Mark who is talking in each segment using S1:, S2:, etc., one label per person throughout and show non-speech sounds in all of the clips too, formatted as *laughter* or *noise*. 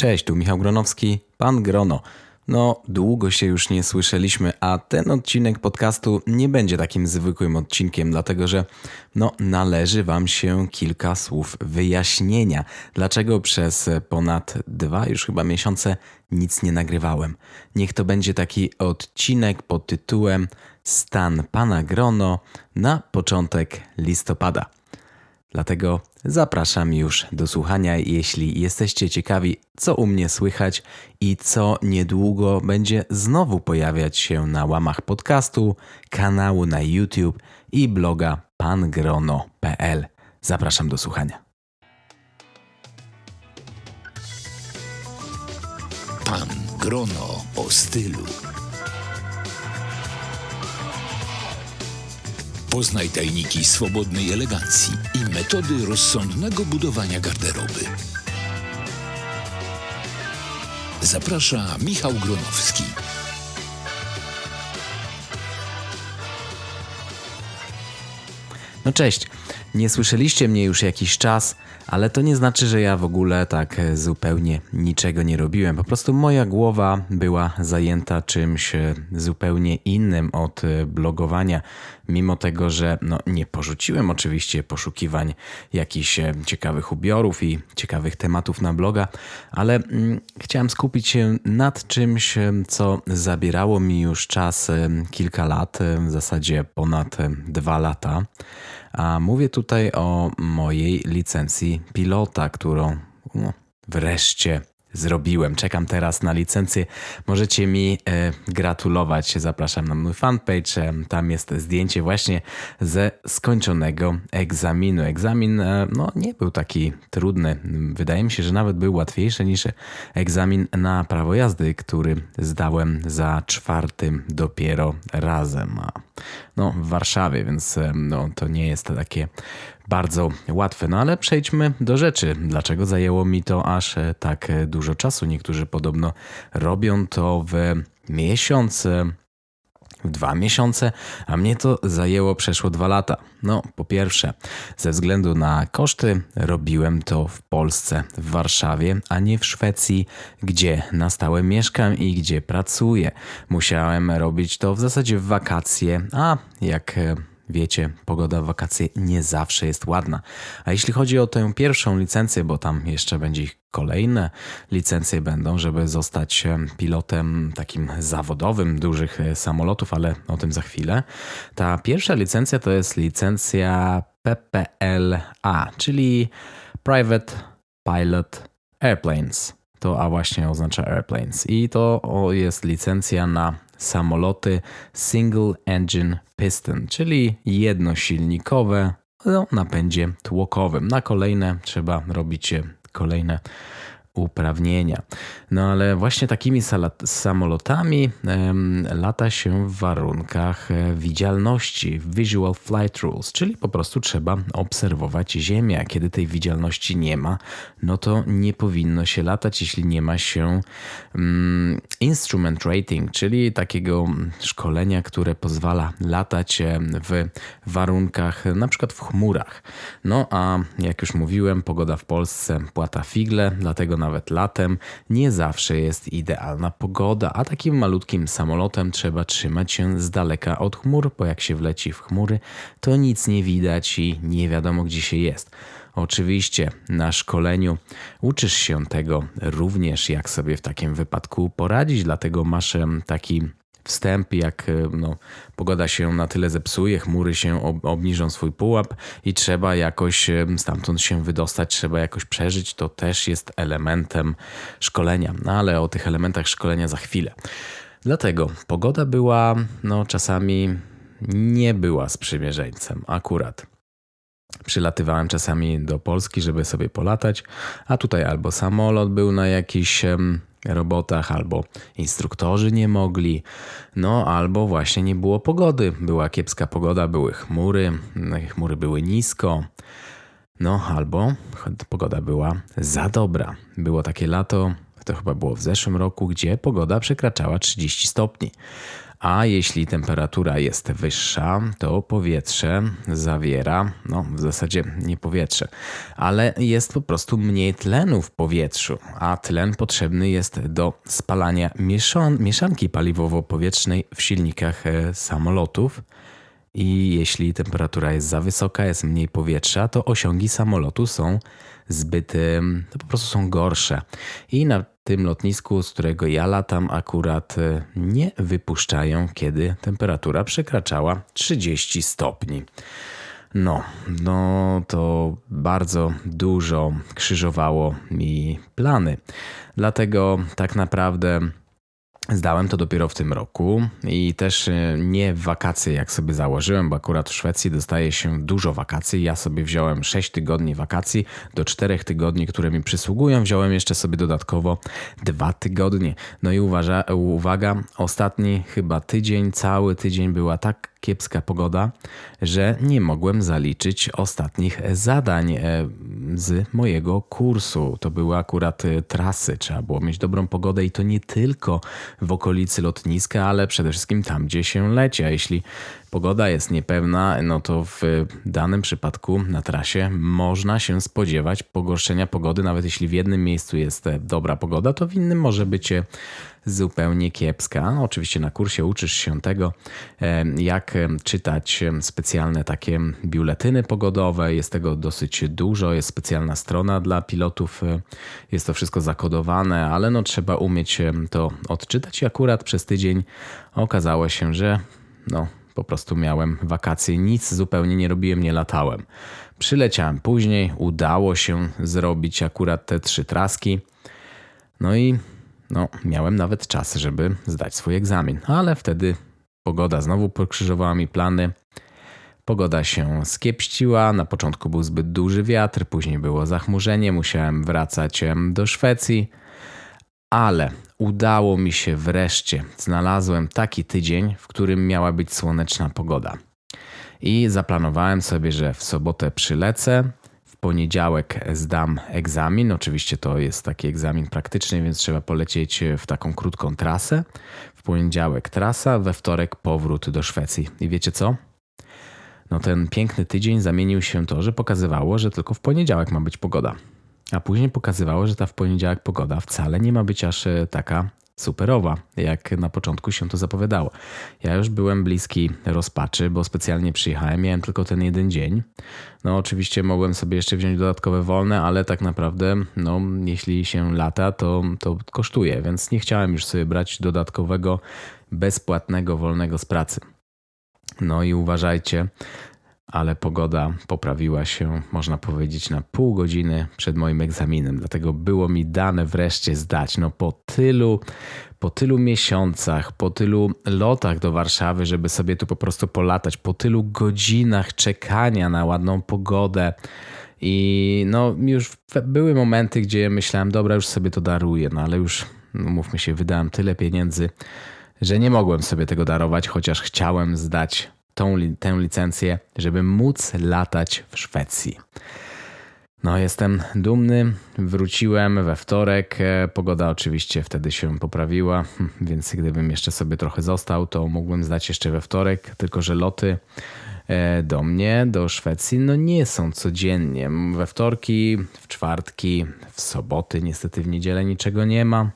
S1: Cześć, tu Michał Gronowski, pan Grono. No, długo się już nie słyszeliśmy, a ten odcinek podcastu nie będzie takim zwykłym odcinkiem, dlatego że no, należy wam się kilka słów wyjaśnienia, dlaczego przez ponad dwa już chyba miesiące nic nie nagrywałem. Niech to będzie taki odcinek pod tytułem Stan pana Grono na początek listopada. Dlatego zapraszam już do słuchania, jeśli jesteście ciekawi, co u mnie słychać i co niedługo będzie znowu pojawiać się na łamach podcastu, kanału na YouTube i bloga pangrono.pl. Zapraszam do słuchania.
S2: Pan Grono o stylu. Poznaj tajniki swobodnej elegancji i metody rozsądnego budowania garderoby. Zaprasza Michał Gronowski.
S1: No cześć, nie słyszeliście mnie już jakiś czas, ale to nie znaczy, że ja w ogóle tak e, zupełnie niczego nie robiłem. Po prostu moja głowa była zajęta czymś e, zupełnie innym od e, blogowania, mimo tego, że no, nie porzuciłem oczywiście poszukiwań jakichś ciekawych ubiorów i ciekawych tematów na bloga, ale mm, chciałem skupić się nad czymś, co zabierało mi już czas kilka lat, w zasadzie ponad dwa lata. A mówię tutaj o mojej licencji pilota, którą no, wreszcie zrobiłem. Czekam teraz na licencję. Możecie mi e, gratulować. Zapraszam na mój fanpage. E, tam jest zdjęcie właśnie ze skończonego egzaminu. Egzamin e, no, nie był taki trudny. Wydaje mi się, że nawet był łatwiejszy niż egzamin na prawo jazdy, który zdałem za czwartym dopiero razem. No, w Warszawie, więc e, no, to nie jest takie bardzo łatwe. No ale przejdźmy do rzeczy. Dlaczego zajęło mi to aż e, tak e, dużo czasu? Niektórzy podobno robią to w miesiąc, e, w dwa miesiące, a mnie to zajęło przeszło dwa lata. No, po pierwsze, ze względu na koszty robiłem to w Polsce, w Warszawie, a nie w Szwecji, gdzie na stałe mieszkam i gdzie pracuję. Musiałem robić to w zasadzie w wakacje, a jak Wiecie, pogoda w wakacje nie zawsze jest ładna. A jeśli chodzi o tę pierwszą licencję, bo tam jeszcze będzie ich kolejne licencje będą, żeby zostać pilotem takim zawodowym dużych e, samolotów, ale o tym za chwilę. Ta pierwsza licencja to jest licencja PPLA, czyli Private Pilot Airplanes. To A właśnie oznacza airplanes. I to jest licencja na samoloty Single Engine Piston, czyli jednosilnikowe o napędzie tłokowym. Na kolejne trzeba robić kolejne uprawnienia. No ale właśnie takimi samolotami lata się w warunkach e, widzialności, visual flight rules, czyli po prostu trzeba obserwować Ziemię. Kiedy tej widzialności nie ma, no to nie powinno się latać, jeśli nie ma się um, instrument rating, czyli takiego szkolenia, które pozwala latać e, w warunkach, na przykład w chmurach. No a jak już mówiłem, pogoda w Polsce płata figle, dlatego nawet latem nie zawsze jest idealna pogoda, a takim malutkim samolotem trzeba trzymać się z daleka od chmur, bo jak się wleci w chmury, to nic nie widać i nie wiadomo gdzie się jest. Oczywiście na szkoleniu uczysz się tego również, jak sobie w takim wypadku poradzić, dlatego masz taki wstęp, jak e, no, pogoda się na tyle zepsuje, chmury się ob obniżą swój pułap i trzeba jakoś e, stamtąd się wydostać, trzeba jakoś przeżyć, to też jest elementem szkolenia. No ale o tych elementach szkolenia za chwilę. Dlatego pogoda była, no czasami nie była sprzymierzeńcem akurat. Przylatywałem czasami do Polski, żeby sobie polatać, a tutaj albo samolot był na jakiś robotach, albo instruktorzy nie mogli, no albo właśnie nie było pogody. Była kiepska pogoda, były chmury, chmury były nisko. No, albo pogoda była za dobra. Było takie lato, to chyba było w zeszłym roku, gdzie pogoda przekraczała 30 stopni. A jeśli temperatura jest wyższa, to powietrze zawiera, no w zasadzie nie powietrze, ale jest po prostu mniej tlenu w powietrzu, a tlen potrzebny jest do spalania mieszan- mieszanki paliwowo-powietrznej w silnikach e, samolotów. I jeśli temperatura jest za wysoka, jest mniej powietrza, to osiągi samolotu są zbyt, em, to po prostu są gorsze. I na tym lotnisku, z którego ja latam, akurat e, nie wypuszczają, kiedy temperatura przekraczała 30 stopni. No, no to bardzo dużo krzyżowało mi plany. Dlatego tak naprawdę Zdałem to dopiero w tym roku i też e, nie w wakacje, jak sobie założyłem, bo akurat w Szwecji dostaje się dużo wakacji. Ja sobie wziąłem 6 tygodni wakacji do 4 tygodni, które mi przysługują. Wziąłem jeszcze sobie dodatkowo 2 tygodnie. No i uważa, uwaga, ostatni chyba tydzień, cały tydzień była tak kiepska pogoda, że nie mogłem zaliczyć ostatnich zadań e, z mojego kursu. To były akurat e, trasy, trzeba było mieć dobrą pogodę i to nie tylko w okolicy lotniska, ale przede wszystkim tam, gdzie się leci. A jeśli pogoda jest niepewna, no to w danym przypadku na trasie można się spodziewać pogorszenia pogody, nawet jeśli w jednym miejscu jest e, dobra pogoda, to w innym może być zupełnie kiepska. Oczywiście na kursie uczysz się tego, e, jak e, czytać specjalne takie biuletyny pogodowe. Jest tego dosyć dużo, jest specjalna strona dla pilotów. e, Jest to wszystko zakodowane, ale no trzeba umieć e, to odczytać i akurat przez tydzień okazało się, że no po prostu miałem wakacje, nic zupełnie nie robiłem, nie latałem. Przyleciałem później, udało się zrobić akurat te trzy traski. No i no, miałem nawet czas, żeby zdać swój egzamin, ale wtedy pogoda znowu pokrzyżowała mi plany. Pogoda się skiepściła, na początku był zbyt duży wiatr, później było zachmurzenie, musiałem wracać do Szwecji, ale udało mi się wreszcie. Znalazłem taki tydzień, w którym miała być słoneczna pogoda. I zaplanowałem sobie, że w sobotę przylecę, poniedziałek zdam egzamin. Oczywiście to jest taki egzamin praktyczny, więc trzeba polecieć w taką krótką trasę. W poniedziałek trasa, we wtorek powrót do Szwecji. I wiecie co? No ten piękny tydzień zamienił się to, że pokazywało, że tylko w poniedziałek ma być pogoda. A później pokazywało, że ta w poniedziałek pogoda wcale nie ma być aż e, taka superowa, jak na początku się to zapowiadało. Ja już byłem bliski rozpaczy, bo specjalnie przyjechałem, miałem tylko ten jeden dzień. No oczywiście mogłem sobie jeszcze wziąć dodatkowe wolne, ale tak naprawdę, no jeśli się lata, to, to kosztuje, więc nie chciałem już sobie brać dodatkowego, bezpłatnego wolnego z pracy. No i uważajcie, ale pogoda poprawiła się, można powiedzieć, na pół godziny przed moim egzaminem. Dlatego było mi dane wreszcie zdać. No po tylu, po tylu miesiącach, po tylu lotach do Warszawy, żeby sobie tu po prostu polatać, po tylu godzinach czekania na ładną pogodę. I no już były momenty, gdzie myślałem, dobra, już sobie to daruję, no ale już, no mówmy się, wydałem tyle pieniędzy, że nie mogłem sobie tego darować, chociaż chciałem zdać tą, tę licencję, żeby móc latać w Szwecji. No, jestem dumny. Wróciłem we wtorek. E, Pogoda oczywiście wtedy się poprawiła, hm, więc gdybym jeszcze sobie trochę został, to mógłbym zdać jeszcze we wtorek. Tylko, że loty e, do mnie, do Szwecji, no nie są codziennie. We wtorki, w czwartki, w soboty, niestety w niedzielę niczego nie ma.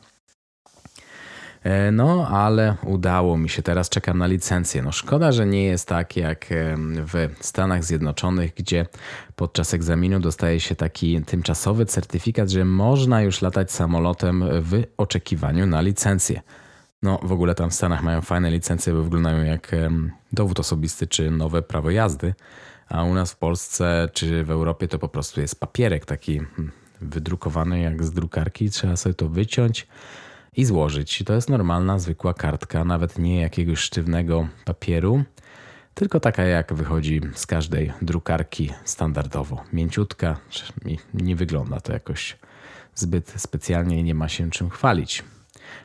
S1: E, No, ale udało mi się. Teraz czekam na licencję. No, szkoda, że nie jest tak jak w Stanach Zjednoczonych, gdzie podczas egzaminu dostaje się taki tymczasowy certyfikat, że można już latać samolotem w oczekiwaniu na licencję. No, w ogóle tam w Stanach mają fajne licencje, bo wyglądają jak dowód osobisty czy nowe prawo jazdy, a u nas w Polsce czy w Europie to po prostu jest papierek taki hmm, wydrukowany jak z drukarki. Trzeba sobie to wyciąć i złożyć. To jest normalna, zwykła kartka, nawet nie jakiegoś sztywnego papieru, tylko taka jak wychodzi z każdej drukarki standardowo. Mięciutka nie wygląda to jakoś zbyt specjalnie i nie ma się czym chwalić.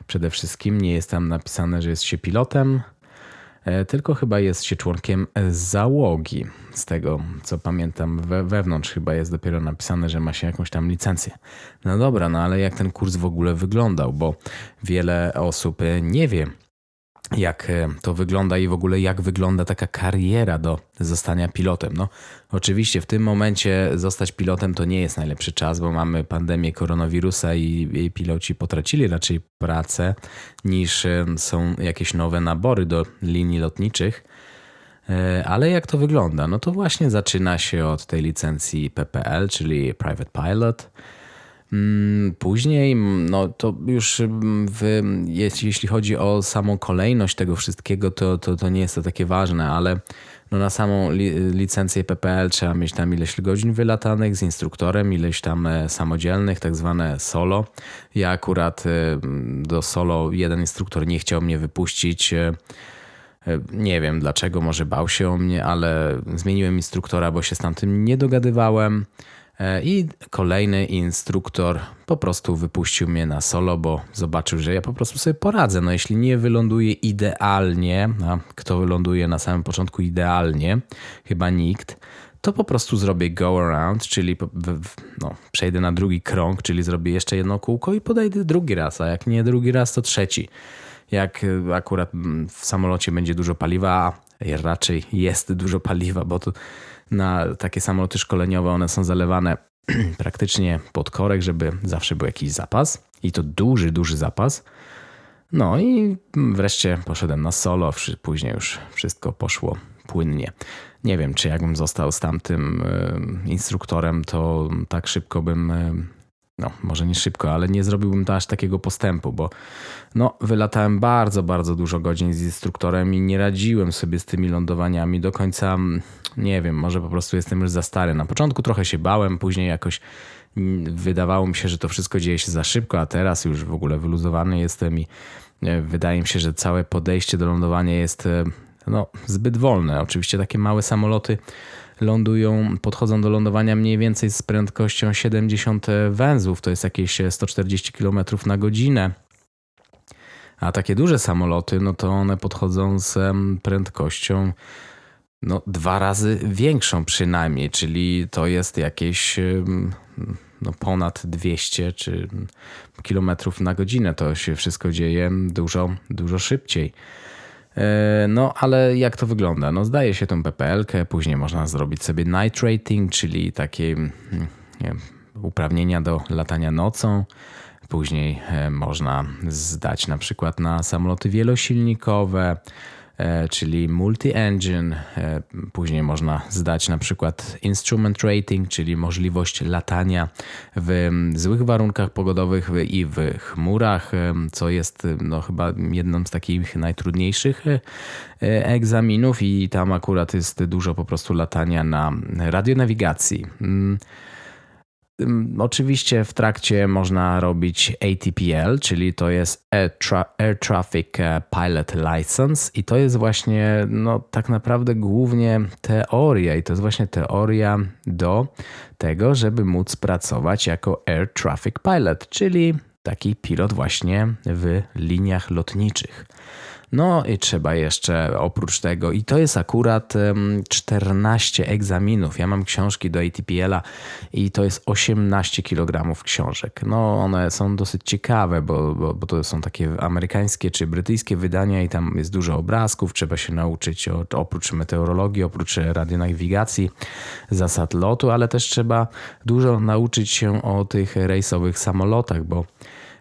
S1: Przede wszystkim nie jest tam napisane, że jest się pilotem, tylko chyba jest się członkiem załogi. Z tego co pamiętam, we, wewnątrz chyba jest dopiero napisane, że ma się jakąś tam licencję. No dobra, no ale jak ten kurs w ogóle wyglądał, bo wiele osób e, nie wie, jak e, to wygląda i w ogóle jak wygląda taka kariera do zostania pilotem. No, oczywiście w tym momencie zostać pilotem to nie jest najlepszy czas, bo mamy pandemię koronawirusa i, i piloci potracili raczej pracę niż e, są jakieś nowe nabory do linii lotniczych. E, Ale jak to wygląda? No to właśnie zaczyna się od tej licencji PPL, czyli Private Pilot. Mm, Później, mm, no to już mm, w, jeśli chodzi o samą kolejność tego wszystkiego, to, to, to nie jest to takie ważne, ale no na samą li, licencję PPL trzeba mieć tam ileś godzin wylatanych z instruktorem, ileś tam e, samodzielnych, tak zwane solo. Ja akurat e, do solo jeden instruktor nie chciał mnie wypuścić. E, Nie wiem dlaczego, może bał się o mnie, ale zmieniłem instruktora, bo się z tamtym nie dogadywałem. E, I kolejny instruktor po prostu wypuścił mnie na solo, bo zobaczył, że ja po prostu sobie poradzę. No jeśli nie wyląduję idealnie, a kto wyląduje na samym początku idealnie? Chyba nikt. To po prostu zrobię go around, czyli no, przejdę na drugi krąg, czyli zrobię jeszcze jedno kółko i podejdę drugi raz, a jak nie drugi raz, to trzeci jak y, akurat mm, w samolocie będzie dużo paliwa, a raczej jest dużo paliwa, bo to na takie samoloty szkoleniowe one są zalewane *clears throat* praktycznie pod korek, żeby zawsze był jakiś zapas i to duży, duży zapas. No i wreszcie poszedłem na solo, później już wszystko poszło płynnie. Nie wiem, czy jakbym został z tamtym instruktorem, to tak szybko bym no, może nie szybko, ale nie zrobiłbym to aż takiego postępu, bo no, wylatałem bardzo, bardzo dużo godzin z instruktorem i nie radziłem sobie z tymi lądowaniami do końca. Nie wiem, może po prostu jestem już za stary. Na początku trochę się bałem, później jakoś mm, wydawało mi się, że to wszystko dzieje się za szybko, a teraz już w ogóle wyluzowany jestem i e, wydaje mi się, że całe podejście do lądowania jest e, no, zbyt wolne. Oczywiście takie małe samoloty lądują, podchodzą do lądowania mniej więcej z prędkością 70 węzłów, to jest jakieś 140 km na godzinę. A takie duże samoloty, no to one podchodzą z prędkością no, dwa razy większą przynajmniej, czyli to jest jakieś no, ponad 200 czy kilometrów na godzinę. To się wszystko dzieje dużo, dużo szybciej. E, No, ale jak to wygląda? No, zdaje się tą PPL-kę, później można zrobić sobie night rating, czyli takie mm, uprawnienia do latania nocą. Później e, można zdać na przykład na samoloty wielosilnikowe, czyli multi-engine. E, Później można zdać na przykład instrument rating, czyli możliwość latania w mm, złych warunkach pogodowych i w chmurach, e, co jest e, no, chyba jedną z takich najtrudniejszych e, e, egzaminów i tam akurat jest dużo po prostu latania na radionawigacji. Oczywiście w trakcie można robić ATPL, czyli to jest Air, Tra- Air Traffic e, Pilot License i to jest właśnie no, tak naprawdę głównie teoria i to jest właśnie teoria do tego, żeby móc pracować jako Air Traffic Pilot, czyli taki pilot właśnie w liniach lotniczych. No i trzeba jeszcze oprócz tego, i to jest akurat em, 14 egzaminów. Ja mam książki do ATPL-a i to jest 18 kg książek. No one są dosyć ciekawe, bo, bo, bo to są takie amerykańskie czy brytyjskie wydania i tam jest dużo obrazków. Trzeba się nauczyć o, oprócz meteorologii, oprócz radionawigacji, zasad lotu, ale też trzeba dużo nauczyć się o tych rejsowych samolotach, bo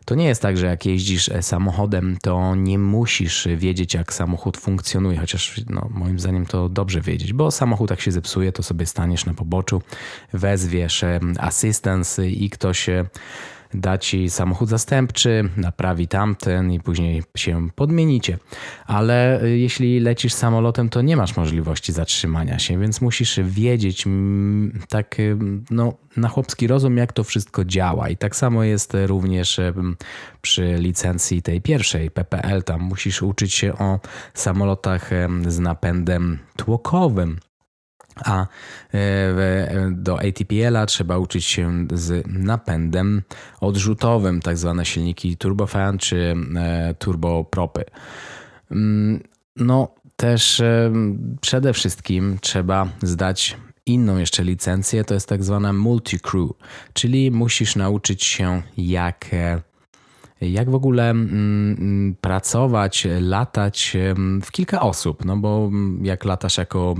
S1: to nie jest tak, że jak jeździsz e, samochodem, to nie musisz wiedzieć, jak samochód funkcjonuje, chociaż no, moim zdaniem to dobrze wiedzieć, bo samochód jak się zepsuje, to sobie staniesz na poboczu, wezwiesz assistance i ktoś e, da ci samochód zastępczy, naprawi tamten i później się podmienicie. Ale y, jeśli lecisz samolotem, to nie masz możliwości zatrzymania się, więc musisz wiedzieć tak y, no, na chłopski rozum, jak to wszystko działa. I tak samo jest również y, przy licencji tej pierwszej PPL. Tam musisz uczyć się o samolotach z napędem tłokowym. A e, do ATPL-a trzeba uczyć się z napędem odrzutowym, tak zwane silniki turbofan czy e, turbopropy. Mm, No, też e, przede wszystkim trzeba zdać inną jeszcze licencję, to jest tak zwana multi-crew, czyli musisz nauczyć się jak jak w ogóle mm, mm, pracować, latać w kilka osób. No bo jak latasz jako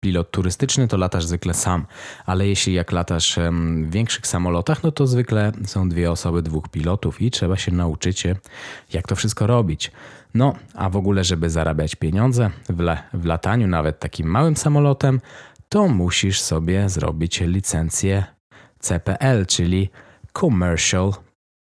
S1: pilot turystyczny, to latasz zwykle sam, ale jeśli jak latasz w większych samolotach, no to zwykle są dwie osoby, dwóch pilotów i trzeba się nauczyć, e, jak to wszystko robić. No, a w ogóle, żeby zarabiać pieniądze w, la, w lataniu, nawet takim małym samolotem, to musisz sobie zrobić licencję CPL, czyli Commercial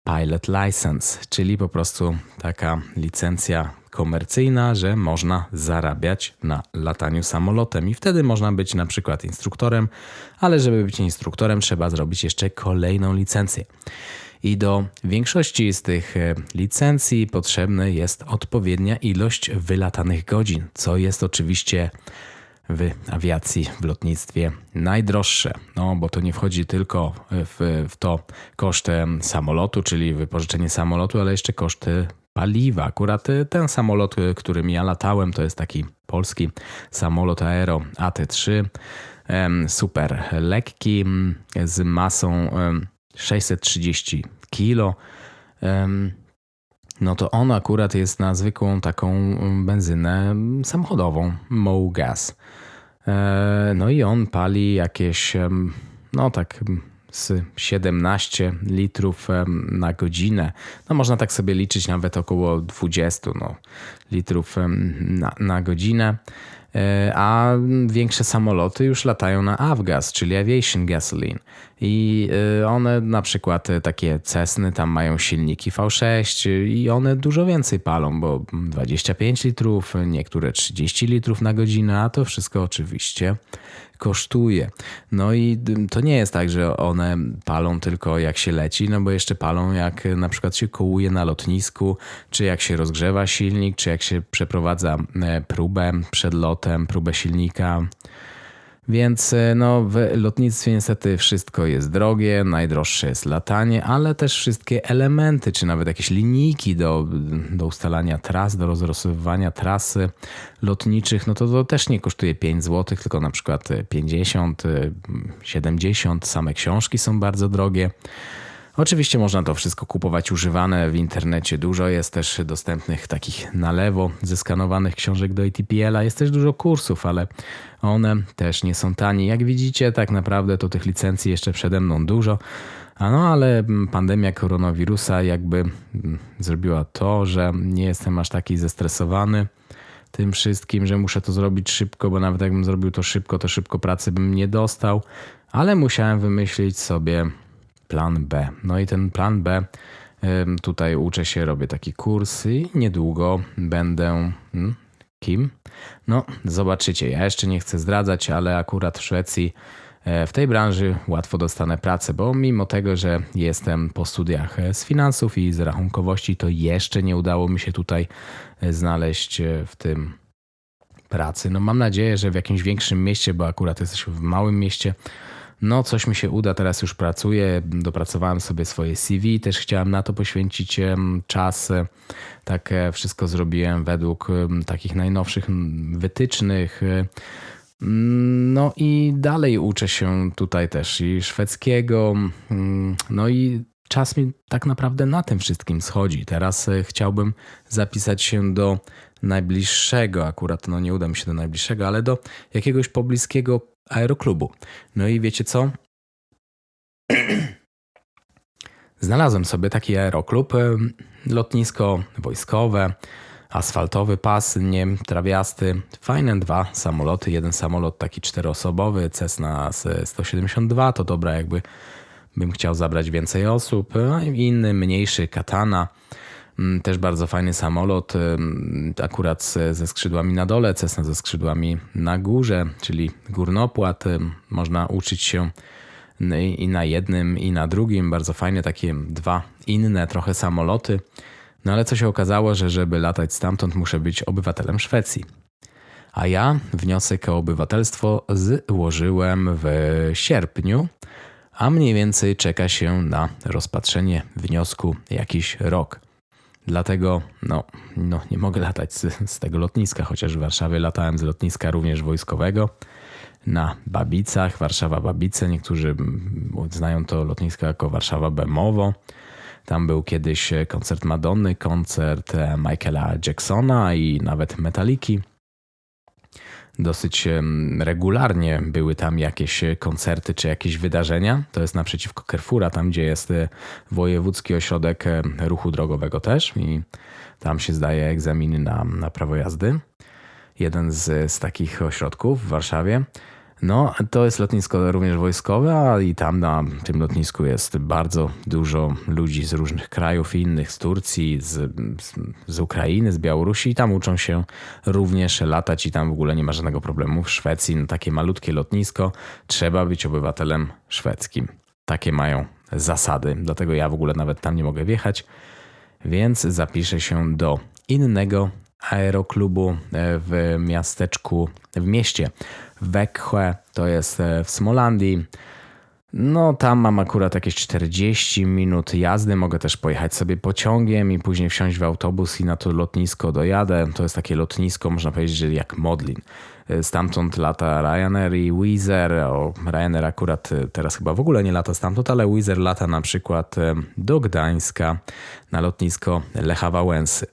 S1: Pilot License, czyli po prostu taka licencja komercyjna, że można zarabiać na lataniu samolotem i wtedy można być na przykład instruktorem, ale żeby być instruktorem trzeba zrobić jeszcze kolejną licencję. I do większości z tych e, licencji potrzebna jest odpowiednia ilość wylatanych godzin, co jest oczywiście w awiacji, w lotnictwie najdroższe. No, bo to nie wchodzi tylko w, w to kosztem samolotu, czyli wypożyczenie samolotu, ale jeszcze koszty paliwa. Akurat ten samolot, którym ja latałem, to jest taki polski samolot Aero AT3. em, Super lekki, z masą em, 630 kg. No to on akurat jest na zwykłą taką benzynę samochodową, Mo Gas. E, No i on pali jakieś, no tak z 17 litrów na godzinę. No można tak sobie liczyć nawet około 20 no, litrów na, na godzinę. E, A większe samoloty już latają na avgas, czyli aviation gasoline. I e, one na przykład e, takie Cessny tam mają silniki V6 i one dużo więcej palą, bo 25 litrów, niektóre 30 litrów na godzinę, a to wszystko oczywiście kosztuje. No i to nie jest tak, że one palą tylko jak się leci, no bo jeszcze palą jak na przykład się kołuje na lotnisku, czy jak się rozgrzewa silnik, czy jak się przeprowadza e, próbę przed lotem, próbę silnika. Więc e, no, w lotnictwie niestety wszystko jest drogie, najdroższe jest latanie, ale też wszystkie elementy, czy nawet jakieś linijki do, do ustalania tras, do rozrysowywania trasy lotniczych, no to to też nie kosztuje 5 zł, tylko na przykład 50, e, 70. Same książki są bardzo drogie. Oczywiście można to wszystko kupować używane w internecie. Dużo jest też dostępnych takich na lewo zeskanowanych książek do ATPL-a. Jest też dużo kursów, ale one też nie są tanie. Jak widzicie, tak naprawdę to tych licencji jeszcze przede mną dużo. A no, ale pandemia koronawirusa jakby mm, zrobiła to, że nie jestem aż taki zestresowany tym wszystkim, że muszę to zrobić szybko, bo nawet jakbym zrobił to szybko, to szybko pracy bym nie dostał, ale musiałem wymyślić sobie plan B. No i ten plan B, tutaj uczę się, robię taki kurs i niedługo będę. hmm, Kim? No, zobaczycie. Ja jeszcze nie chcę zdradzać, ale akurat w Szwecji e, w tej branży łatwo dostanę pracę, bo mimo tego, że jestem po studiach e, z finansów i z rachunkowości, to jeszcze nie udało mi się tutaj e, znaleźć w tym pracy. No mam nadzieję, że w jakimś większym mieście, bo akurat jesteśmy w małym mieście, no coś mi się uda, teraz już pracuję, dopracowałem sobie swoje CV, też chciałem na to poświęcić czas. E, Tak e, wszystko zrobiłem według takich najnowszych wytycznych. e, Mm, No i dalej uczę się tutaj też i szwedzkiego. mm, No i czas mi tak naprawdę na tym wszystkim schodzi. Teraz chciałbym zapisać się do najbliższego, akurat no nie uda mi się do najbliższego, ale do jakiegoś pobliskiego aeroklubu. No i wiecie co? *clears throat* Znalazłem sobie taki aeroklub, lotnisko wojskowe, asfaltowy pas, nie trawiasty, fajne dwa samoloty, jeden samolot taki czteroosobowy, Cessna z 172, to dobra jakby bym chciał zabrać więcej osób, inny mniejszy Katana, też bardzo fajny samolot, akurat ze skrzydłami na dole, Cessna ze skrzydłami na górze, czyli górnopłat, można uczyć się i na jednym i na drugim, bardzo fajne takie dwa inne trochę samoloty. No ale co się okazało, że żeby latać stamtąd muszę być obywatelem Szwecji. A ja wniosek o obywatelstwo złożyłem w sierpniu, a mniej więcej czeka się na rozpatrzenie wniosku jakiś rok. Dlatego no, no, nie mogę latać z, z tego lotniska, chociaż w Warszawie latałem z lotniska również wojskowego na Babicach, Warszawa Babice. Niektórzy znają to lotnisko jako Warszawa Bemowo. Tam był kiedyś koncert Madonny, koncert e, Michaela Jacksona i nawet Metaliki. Dosyć regularnie były tam jakieś koncerty czy jakieś wydarzenia. To jest naprzeciwko Carrefoura, tam gdzie jest e, Wojewódzki Ośrodek e, Ruchu Drogowego też i tam się zdaje egzaminy na, na prawo jazdy. Jeden z, z takich ośrodków w Warszawie. No, to jest lotnisko również wojskowe, a i tam na tym lotnisku jest bardzo dużo ludzi z różnych krajów innych, z Turcji, z, z, z Ukrainy, z Białorusi i tam uczą się również latać i tam w ogóle nie ma żadnego problemu. W Szwecji no, takie malutkie lotnisko, trzeba być obywatelem szwedzkim. Takie mają zasady, dlatego ja w ogóle nawet tam nie mogę wjechać, więc zapiszę się do innego aeroklubu e, w miasteczku, w mieście Växjö, to jest e, w Smolandii. No, tam mam akurat jakieś 40 minut jazdy. Mogę też pojechać sobie pociągiem i później wsiąść w autobus i na to lotnisko dojadę. To jest takie lotnisko, można powiedzieć, że jak Modlin. E, Stamtąd lata Ryanair i Air. O, Ryanair akurat e, teraz chyba w ogóle nie lata stamtąd, ale Air lata na przykład e, do Gdańska na lotnisko Lecha Wałęsy.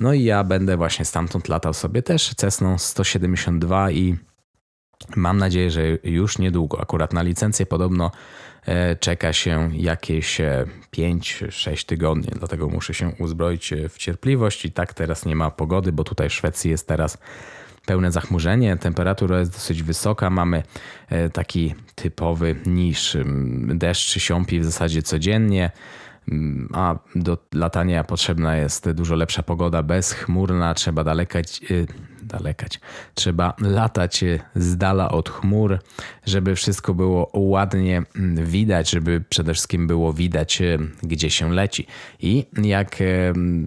S1: No i ja będę właśnie stamtąd latał sobie też Cessną 172 i Mam nadzieję, że już niedługo. Akurat na licencję podobno e, czeka się jakieś 5-6 tygodni, dlatego muszę się uzbroić e, w cierpliwość. I tak teraz nie ma pogody, bo tutaj w Szwecji jest teraz pełne zachmurzenie, temperatura jest dosyć wysoka, mamy e, taki typowy niż. Deszcz siąpi w zasadzie codziennie a do latania potrzebna jest dużo lepsza pogoda, bezchmurna, trzeba dalekać, dalekać, trzeba latać z dala od chmur, żeby wszystko było ładnie widać, żeby przede wszystkim było widać, gdzie się leci. I jak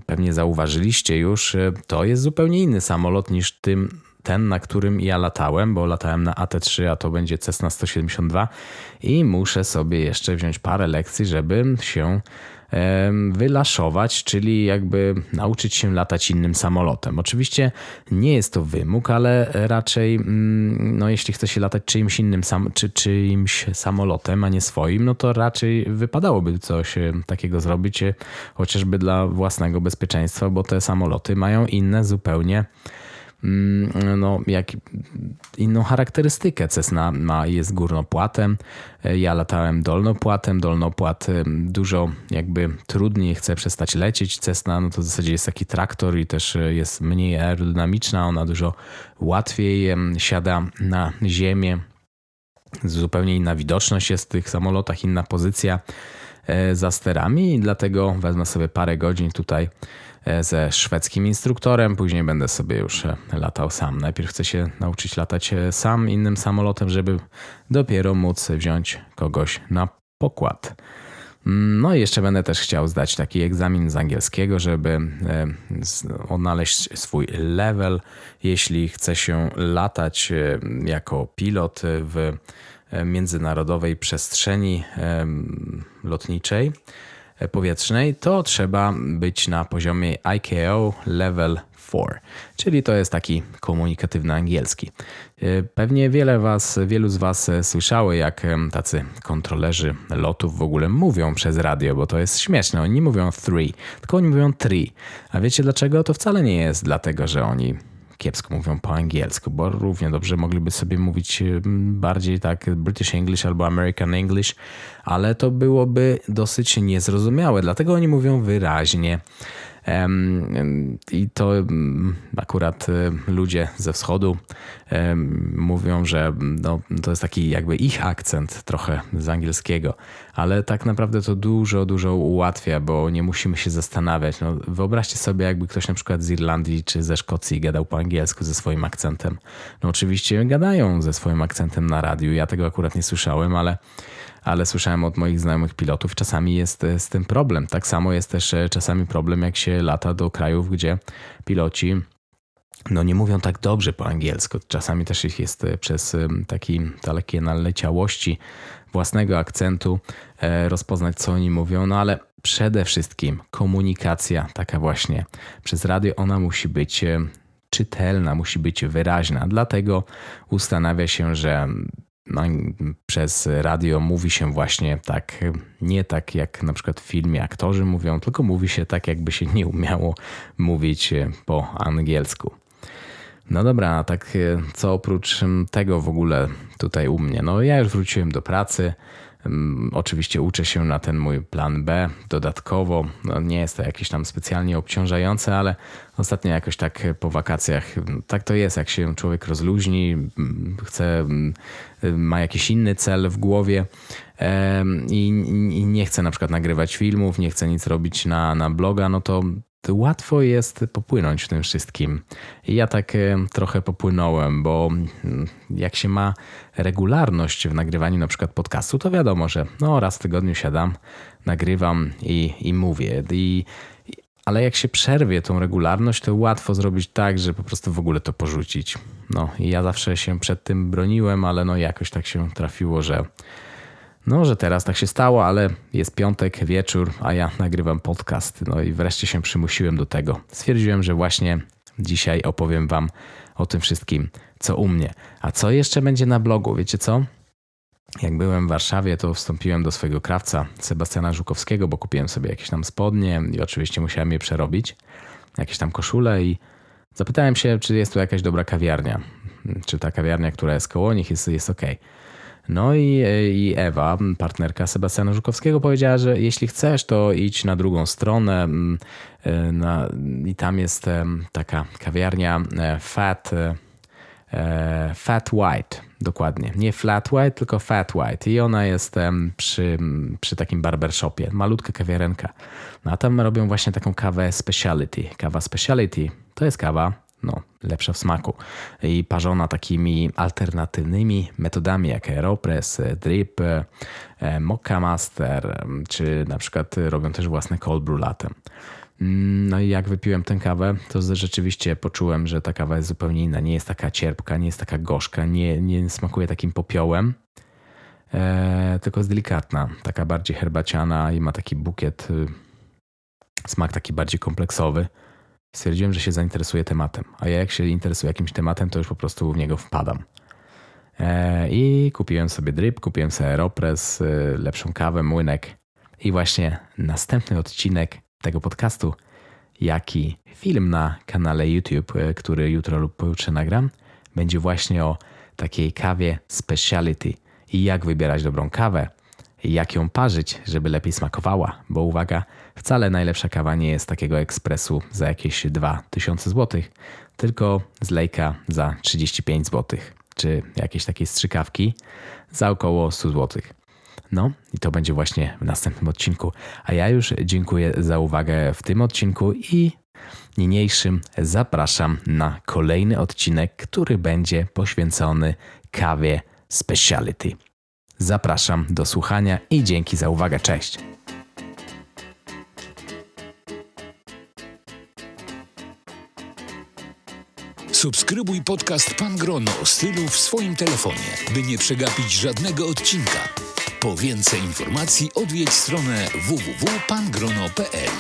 S1: pewnie zauważyliście już, to jest zupełnie inny samolot niż tym, ten, na którym ja latałem, bo latałem na AT3, a to będzie Cessna 172 i muszę sobie jeszcze wziąć parę lekcji, żeby się wylaszować, czyli jakby nauczyć się latać innym samolotem. Oczywiście nie jest to wymóg, ale raczej, mm, no jeśli chce się latać czyimś innym sam, czy czyimś samolotem, a nie swoim, no to raczej wypadałoby coś takiego zrobić, e, chociażby dla własnego bezpieczeństwa, bo te samoloty mają inne zupełnie no, jak inną charakterystykę. Cessna ma, jest górnopłatem, ja latałem dolnopłatem, dolnopłat dużo jakby trudniej chce przestać lecieć. Cessna no to w zasadzie jest taki traktor i też jest mniej aerodynamiczna, ona dużo łatwiej siada na ziemię. Zupełnie inna widoczność jest w tych samolotach, inna pozycja e, za sterami i dlatego wezmę sobie parę godzin tutaj ze szwedzkim instruktorem, później będę sobie już e, latał sam. Najpierw chcę się nauczyć latać e, sam innym samolotem, żeby dopiero móc wziąć kogoś na pokład. Mm, no i jeszcze będę też chciał zdać taki egzamin z angielskiego, żeby odnaleźć swój level, jeśli chce się latać jako pilot w międzynarodowej przestrzeni lotniczej powietrznej, to trzeba być na poziomie ICAO Level 4, czyli to jest taki komunikatywny angielski. E, pewnie wiele was, wielu z Was słyszały, jak tacy kontrolerzy lotów w ogóle mówią przez radio, bo to jest śmieszne. Oni nie mówią three, tylko oni mówią three. A wiecie dlaczego? To wcale nie jest dlatego, że oni kiepsko mówią po angielsku, bo równie dobrze mogliby sobie mówić bardziej tak British English albo American English, ale to byłoby dosyć niezrozumiałe, dlatego oni mówią wyraźnie. I to akurat e, ludzie ze wschodu mówią, że no, to jest taki jakby ich akcent trochę z angielskiego, ale tak naprawdę to dużo, dużo ułatwia, bo nie musimy się zastanawiać. No, wyobraźcie sobie, jakby ktoś na przykład z Irlandii czy ze Szkocji gadał po angielsku ze swoim akcentem. No oczywiście gadają ze swoim akcentem na radiu. Ja tego akurat nie słyszałem, ale ale słyszałem od moich znajomych pilotów, czasami jest e, z tym problem. Tak samo jest też e, czasami problem, jak się lata do krajów, gdzie piloci no nie mówią tak dobrze po angielsku. Czasami też ich jest e, przez taki takie naleciałości własnego akcentu rozpoznać, co oni mówią, no ale przede wszystkim komunikacja taka właśnie przez radio, ona musi być czytelna, musi być wyraźna. Dlatego ustanawia się, że no, przez radio mówi się właśnie tak, nie tak jak na przykład w filmie aktorzy mówią, tylko mówi się tak, jakby się nie umiało mówić po angielsku. No dobra, tak e, co oprócz tego w ogóle tutaj u mnie? No ja już wróciłem do pracy. Ym, Oczywiście uczę się na ten mój plan B dodatkowo. No, nie jest to jakieś tam specjalnie obciążające, ale ostatnio jakoś tak po wakacjach ym, tak to jest, jak się człowiek rozluźni, ym, chce, ym, ma jakiś inny cel w głowie i, nie chce na przykład nagrywać filmów, nie chce nic robić na, na bloga, no to łatwo jest popłynąć w tym wszystkim. Ja tak e, trochę popłynąłem, bo mm, jak się ma regularność w nagrywaniu na przykład podcastu, to wiadomo, że no raz w tygodniu siadam, nagrywam i, i mówię. I- ale jak się przerwie tą regularność, to łatwo zrobić tak, że po prostu w ogóle to porzucić. No i ja zawsze się przed tym broniłem, ale no jakoś tak się trafiło, że no, że teraz tak się stało, ale jest piątek, wieczór, a ja nagrywam podcast. No i wreszcie się przymusiłem do tego. Stwierdziłem, że właśnie dzisiaj opowiem Wam o tym wszystkim, co u mnie. A co jeszcze będzie na blogu? Wiecie co? Jak byłem w Warszawie, to wstąpiłem do swojego krawca, Sebastiana Żukowskiego, bo kupiłem sobie jakieś tam spodnie i oczywiście musiałem je przerobić, jakieś tam koszule i zapytałem się, czy jest tu jakaś dobra kawiarnia. Czy ta kawiarnia, która jest koło nich, jest, jest ok. No i, i Ewa, partnerka Sebastiana Żukowskiego, powiedziała, że jeśli chcesz, to idź na drugą stronę mm, e, na, i tam jest em, taka kawiarnia e, Fat, e, e, Fat White, dokładnie. Nie Flat White, tylko Fat White i ona jest przy, przy takim barbershopie, malutka kawiarenka. No a tam robią właśnie taką kawę speciality. Kawa speciality to jest kawa no, lepsza w smaku i parzona takimi alternatywnymi metodami jak Aeropress, Drip, e, Mocha Master, czy na przykład robią też własne cold brew latte. Mm, No i jak wypiłem tę kawę, to rzeczywiście poczułem, że ta kawa jest zupełnie inna. Nie jest taka cierpka, nie jest taka gorzka, nie, nie smakuje takim popiołem, e, tylko jest delikatna, taka bardziej herbaciana i ma taki bukiet, y, smak taki bardziej kompleksowy stwierdziłem, że się zainteresuję tematem. A ja jak się interesuję jakimś tematem, to już po prostu w niego wpadam. E, I kupiłem sobie drip, kupiłem sobie Aeropress, y, lepszą kawę, młynek. I właśnie następny odcinek tego podcastu, jak i film na kanale YouTube, y, który jutro lub pojutrze nagram, będzie właśnie o takiej kawie speciality i jak wybierać dobrą kawę, jak ją parzyć, żeby lepiej smakowała, bo uwaga, wcale najlepsza kawa nie jest takiego ekspresu za jakieś 2000 zł, tylko zlejka za 35 zł, czy jakieś takiej strzykawki za około 100 zł. No i to będzie właśnie w następnym odcinku. A ja już dziękuję za uwagę w tym odcinku i niniejszym zapraszam na kolejny odcinek, który będzie poświęcony kawie speciality. Zapraszam do słuchania i dzięki za uwagę. Cześć.
S2: Subskrybuj podcast Pan Grono stylu w swoim telefonie, by nie przegapić żadnego odcinka. Po więcej informacji odwiedź stronę www.pangrono.pl.